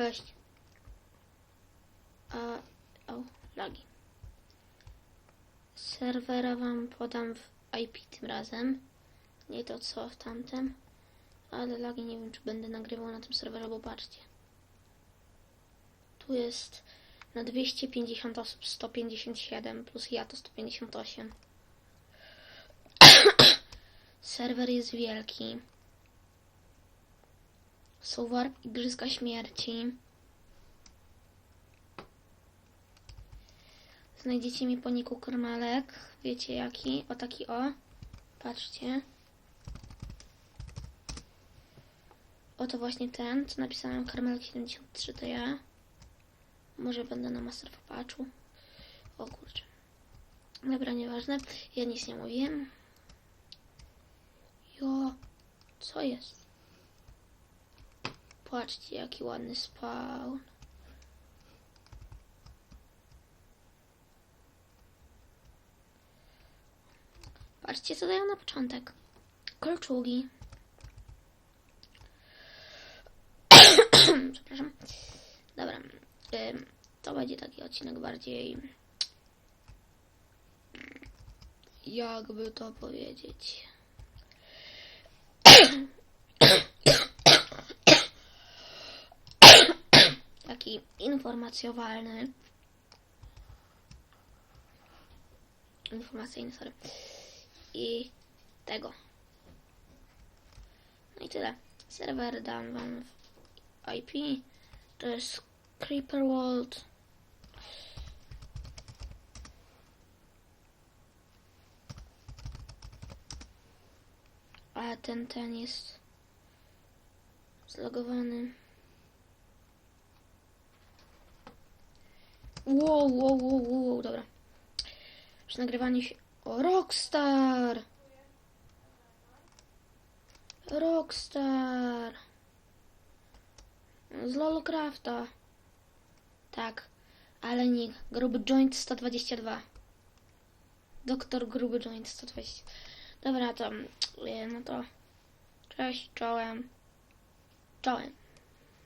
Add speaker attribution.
Speaker 1: Cześć. A, o, lagi. Serwera wam podam w IP tym razem. Nie to co w tamtym. Ale lagi nie wiem, czy będę nagrywał na tym serwerze, bo patrzcie. Tu jest na 250 osób 157, plus ja to 158. Serwer jest wielki. Są warp Igrzyska Śmierci. Znajdziecie mi po niku kormalek. Wiecie jaki? O taki o. Patrzcie. Oto właśnie ten, co napisałem Karmelek 73 to ja. Może będę na Master of Patchu. O kurczę. Dobra, nieważne. Ja nic nie mówiłem. Jo, co jest? Patrzcie, jaki ładny spawn. Patrzcie, co dają na początek. Kolczugi. Przepraszam. Dobra. To będzie taki odcinek bardziej. Jakby to powiedzieć. Taki informacjowalny. Informacyjny, sorry. I tego. No i tyle. Serwer dam wam w IP. To jest Creeper World. A ten, ten jest zlogowany. Wow, wow, wow, wow, dobra. Przy nagrywaniu się... O, Rockstar! Rockstar! Z Lolocrafta. Tak, ale nick. Gruby Joint 122. Doktor Gruby Joint 120. Dobra, to... e, No to... Cześć, czołem. Czołem.